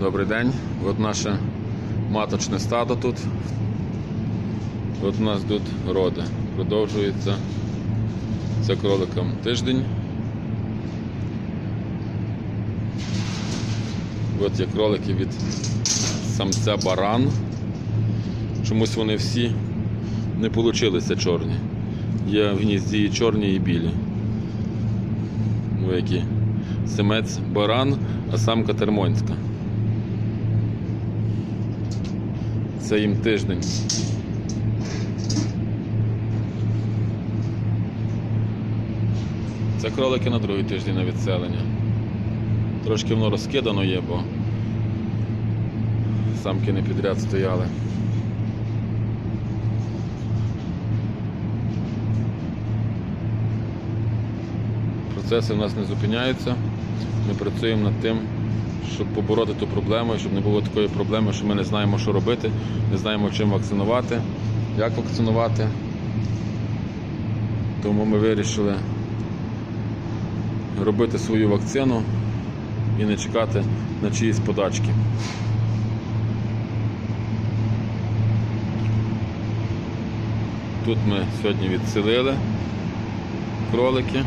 Добрий день. От наше маточне стадо тут. От у нас тут роди. Продовжується. Це кроликам тиждень. От є кролики від самця баран. Чомусь вони всі не получилися чорні. Є в гнізді і чорні, і білі. Ну, які. Семець баран, а самка термонська. Це їм тиждень. Це кролики на другий тиждень на відселення. Трошки воно розкидано є, бо самки не підряд стояли. Процеси в нас не зупиняються. Ми працюємо над тим, щоб побороти ту проблему, щоб не було такої проблеми, що ми не знаємо, що робити, не знаємо, чим вакцинувати, як вакцинувати. Тому ми вирішили робити свою вакцину і не чекати на чиїсь подачки. Тут ми сьогодні відселили кролики.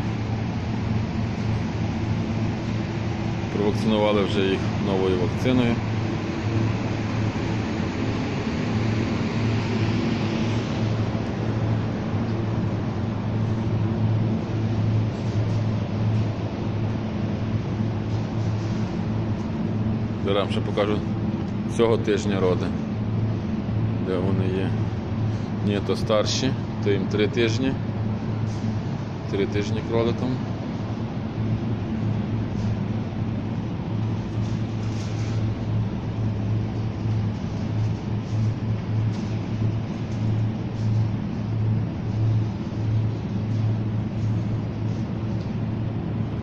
Провакцинували вже їх новою вакциною. Зараз ще покажу цього тижня роди, де вони є. Ні, то старші, то їм три тижні. Три тижні кроликом.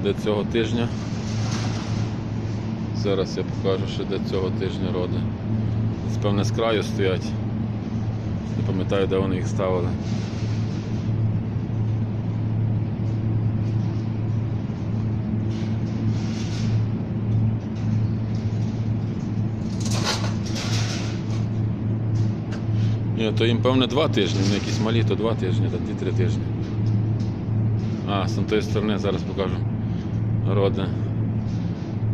Де цього тижня. Зараз я покажу, що де цього тижня роди. Певне з краю стоять. Не пам'ятаю, де вони їх ставили. Ні, то їм певне два тижні, вони якісь малі, то два тижні, то ті три тижні. А, з тої сторони зараз покажу роди,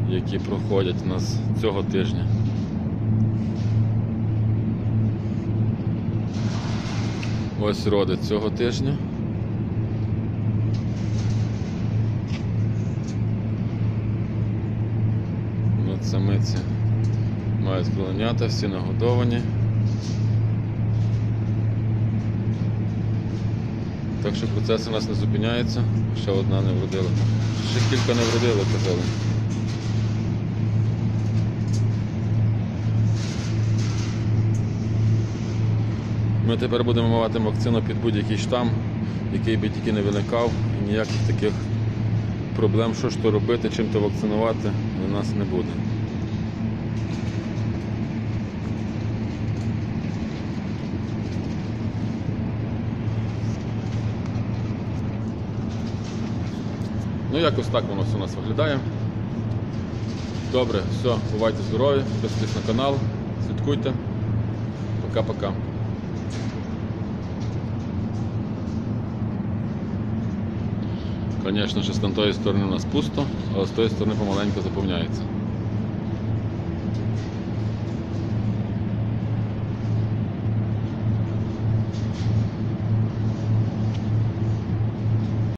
які проходять у нас цього тижня. Ось роди цього тижня. Самиці мають кроленята, всі нагодовані. Так що процес у нас не зупиняється, ще одна не вродила. Ще кілька не вродили, казали. Ми тепер будемо мати вакцину під будь-який штам, який би тільки не виникав, і ніяких таких проблем, що ж то робити, чим то вакцинувати, у нас не буде. Ну якось так воно все у нас виглядає. Добре, все, бувайте здорові, підписуйтесь на канал, слідкуйте. Пока-пока. Звісно, що з тієї сторони у нас пусто, але з тої сторони помаленьку заповняється.